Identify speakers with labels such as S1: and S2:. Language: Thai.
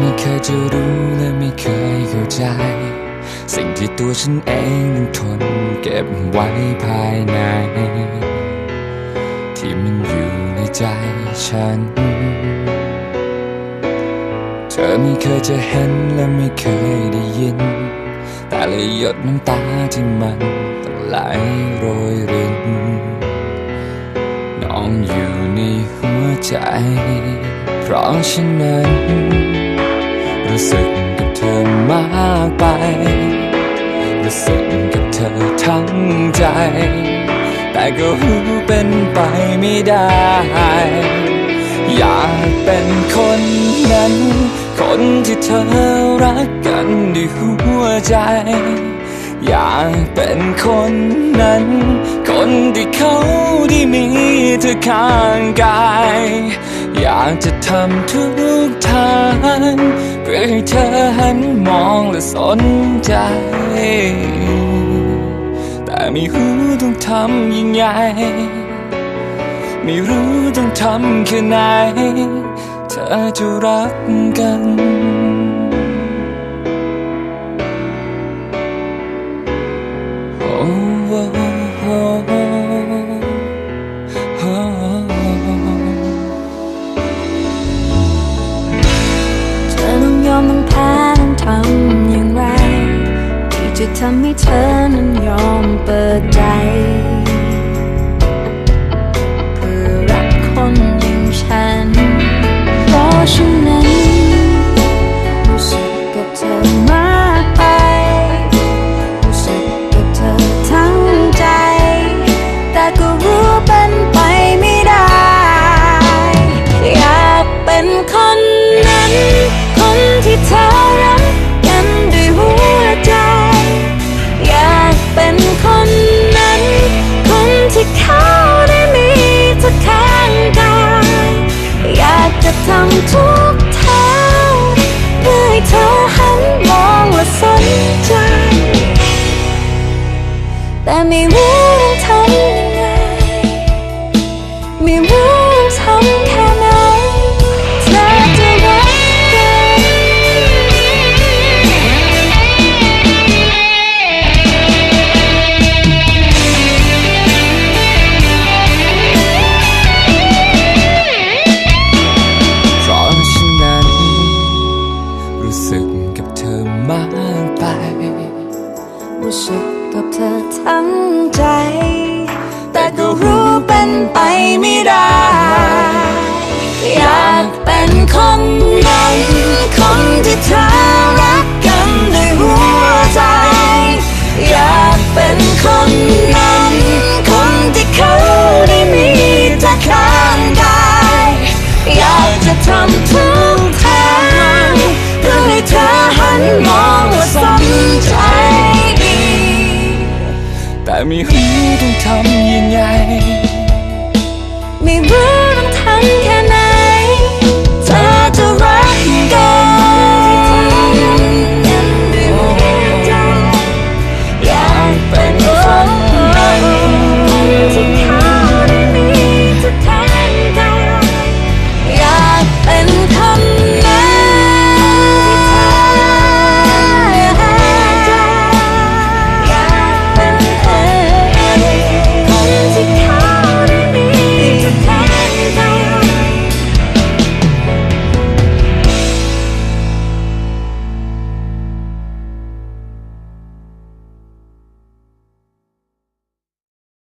S1: ไม่เคยจะรู้และไม่เคยเข้าใจ สิ่งที่ตัวฉันเองนั้นทนเก็บไว้ภายใน ที่มันอยู่ในใจฉัน เธอไม่เคยจะเห็นและไม่เคยได้ยิน แต่ละหยดน้ำตาที่มันต้องไหลโรยรินน้องอยู่ในหัวใจ เพราะฉะนั้น รู้สึกกับเธอมากไป รู้สึกกับเธอทั้งใจ แต่ก็หูเป็นไปไม่ได้ อยากเป็นคนนั้น คนที่เธอรักกันด้วยหัวใจ อยากเป็นคนนั้น คนที่เขาได้มีเธอข้างกาย อยากจะทำทุกทางเพื่อให้เธอหันมองและสนใจ แต่ไม่รู้ต้องทำยังไง ไม่รู้ต้องทำแค่ไหน เธอจะรักกัน
S2: ที่จะทำให้เธอ จะทำทุกทางเพื่อให้เธอหันมองและสนใจ แต่ไม่รู้ทำยังไง รู้
S1: สึกกับเธอมากไป
S2: รู้สึกกับเธอทั้งใจ แต่ก็รู้เป็นไปไม่ได้ อยากเป็นคนนั้นคนที่เธอ มองว่าสนใจดี แต่ไม่รู้ต้องทำยังไง
S1: ไม่รู้ต้องทำ
S2: แค่